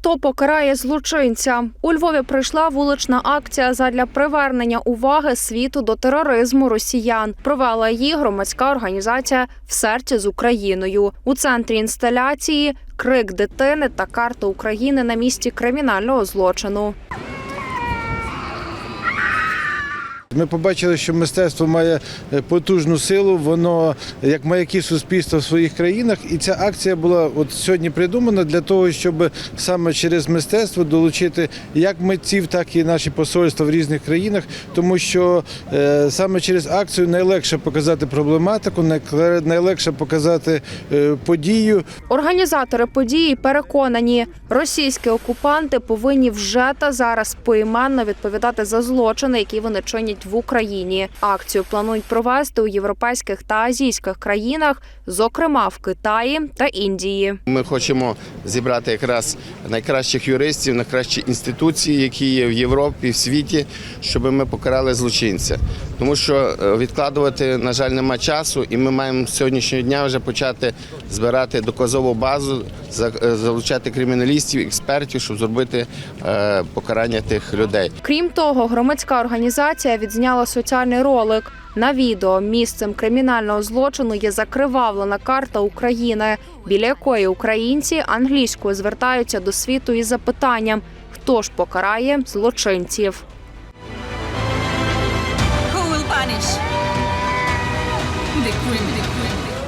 Хто покарає злочинця? У Львові пройшла вулична акція задля привернення уваги світу до тероризму росіян. Провела її громадська організація в серці з Україною. У центрі інсталяції крик дитини та карта України на місці кримінального злочину. Ми побачили, що мистецтво має е, потужну силу, воно як маяки суспільства в своїх країнах. І ця акція була от сьогодні придумана для того, щоб саме через мистецтво долучити як митців, так і наші посольства в різних країнах, тому що е, саме через акцію найлегше показати проблематику, найлегше показати е, подію, Організатори події переконані, російські окупанти повинні вже та зараз поіменно відповідати за злочини, які вони чинять в Україні. Акцію планують провести у європейських та азійських країнах, зокрема в Китаї та Індії. Ми хочемо зібрати якраз найкращих юристів, найкращі інституції, які є в Європі, в світі, щоб ми покарали злочинця. Тому що е, відкладувати, на жаль, нема часу, і ми маємо з сьогоднішнього дня вже почати збирати доказову базу, е, залучати криміналістів, експертів, щоб зробити е, покарання тих людей. Крім того, громадська організація відзняла соціальний ролик. На відео місцем кримінального злочину є закривавлена карта України, біля якої українці англійською звертаються до світу із запитанням, хто ж покарає злочинців. Who will punish? The queen, the queen.